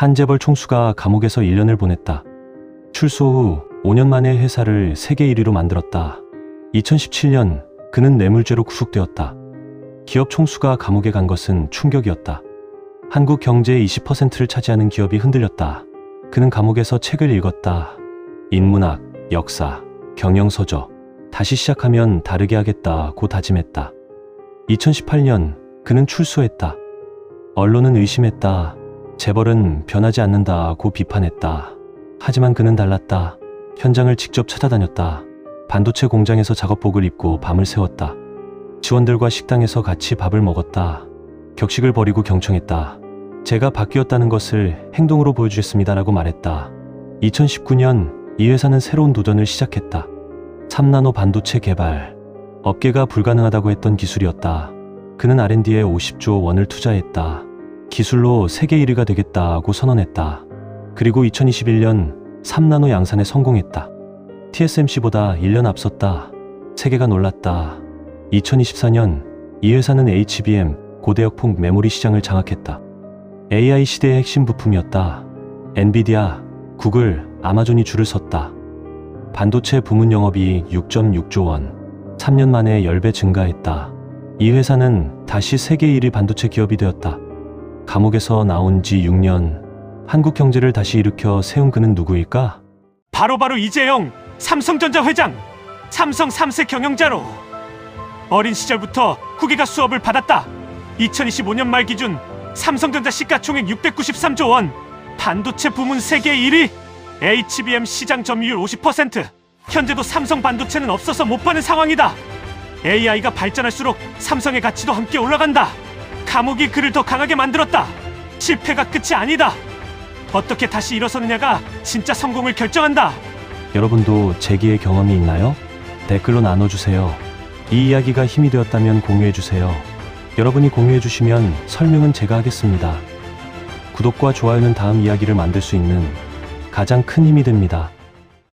한 재벌 총수가 감옥에서 1년을 보냈다. 출소 후 5년 만에 회사를 세계 1위로 만들었다. 2017년 그는 뇌물죄로 구속되었다. 기업 총수가 감옥에 간 것은 충격이었다. 한국 경제의 20%를 차지하는 기업이 흔들렸다. 그는 감옥에서 책을 읽었다. 인문학, 역사, 경영서적. 다시 시작하면 다르게 하겠다고 다짐했다. 2018년 그는 출소했다. 언론은 의심했다. 재벌은 변하지 않는다고 비판했다. 하지만 그는 달랐다. 현장을 직접 찾아다녔다. 반도체 공장에서 작업복을 입고 밤을 새웠다. 직원들과 식당에서 같이 밥을 먹었다. 격식을 버리고 경청했다. 제가 바뀌었다는 것을 행동으로 보여주겠습니다라고 말했다. 2019년 이 회사는 새로운 도전을 시작했다. 3나노 반도체 개발. 업계가 불가능하다고 했던 기술이었다. 그는 R&D에 50조 원을 투자했다. 기술로 세계 1위가 되겠다고 선언했다. 그리고 2021년 3나노 양산에 성공했다. TSMC보다 1년 앞섰다. 세계가 놀랐다. 2024년 이 회사는 HBM 고대역폭 메모리 시장을 장악했다. AI 시대의 핵심 부품이었다. 엔비디아, 구글, 아마존이 줄을 섰다. 반도체 부문 영업이익 6.6조 원, 3년 만에 10배 증가했다. 이 회사는 다시 세계 1위 반도체 기업이 되었다. 감옥에서 나온 지 6년, 한국 경제를 다시 일으켜 세운 그는 누구일까? 바로 바로 이재용 삼성전자 회장 삼성 3세 경영자로. 어린 시절부터 후계가 수업을 받았다. 2025년 말 기준 삼성전자 시가총액 693조 원 반도체 부문 세계 1위 HBM 시장 점유율 50% 현재도 삼성 반도체는 없어서 못 파는 상황이다. AI가 발전할수록 삼성의 가치도 함께 올라간다 감옥이 그를 더 강하게 만들었다 실패가 끝이 아니다 어떻게 다시 일어서느냐가 진짜 성공을 결정한다. 여러분도 재기의 경험이 있나요? 댓글로 나눠주세요. 이 이야기가 힘이 되었다면 공유해주세요. 여러분이 공유해주시면 설명은 제가 하겠습니다. 구독과 좋아요는 다음 이야기를 만들 수 있는 가장 큰 힘이 됩니다.